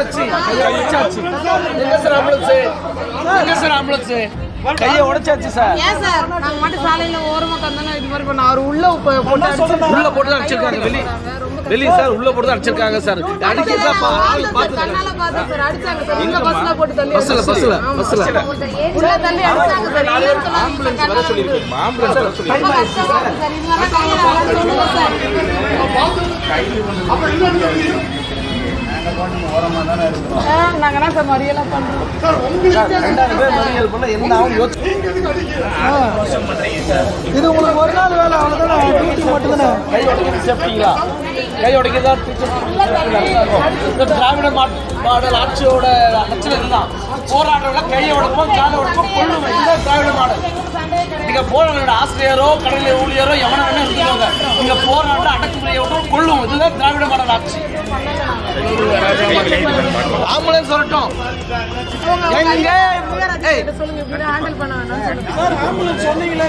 உடைச்சாச்சு கையை உடைச்சாச்சு எங்க சார் ஆம்புலன்ஸ்? எங்க சார் ஆம்புலன்ஸ்? கையை உடைச்சாச்சு சார். ஏன் சார்? நாங்க மட்டும் சாலையில ஓரமா தந்தானே இது மாதிரி பண்ண அவர் உள்ள போட்டு அடிச்சு உள்ள போட்டு தான் அடிச்சிருக்காங்க. வெளி வெளி சார் உள்ள போட்டு தான் அடிச்சிருக்காங்க சார். அடிக்கிறதா பா- ஆள் பார்த்து கண்ணால பார்த்தேன் சார் அடிச்சாங்க சார். எங்க பஸ்ல போட்டு தள்ளி பஸ்ல பஸ்ல பஸ்ல. உள்ள தள்ளி அடிச்சாங்க சார். சொல்லாதீங்க சார் கண்ணால ஆம்புலன்ஸ் வர சொல்லி கஷ்டமா இருக்கு சார் அடிச்சு விடுங்க சார் மறியல் பண்ண என்ன ஆகும் யோசிச்சு இது உங்களுக்கு ஒரு நாள் வேலை அவ்வளோதானே டியூட்டி மட்டும்தானே? கை உடைக்கிறது சேஃப்டிங்களா கை உடைக்கிறதா இந்த திராவிட மாட்- மாடல் ஆட்சியோட லட்சணம் இதுதான் போராடுறவங்க கையை உடைப்போம் காலை உடைப்போம் கொள்ளும் இதுதான் திராவிட மாடல். நீங்க போராட ஆசிரியரோ கடலை ஊழியரோ எவன வேணா இருந்துக்கோங்க. நீங்க போராட அடக்குமுறையை விட்டு கொள்ளும் இதுதான் திராவிட மாடல் ஆட்சி. ஆம்புலன்ஸ் வரட்டும். சொல்லுங்க ஆம்புலன்ஸ் சொன்னீங்களா?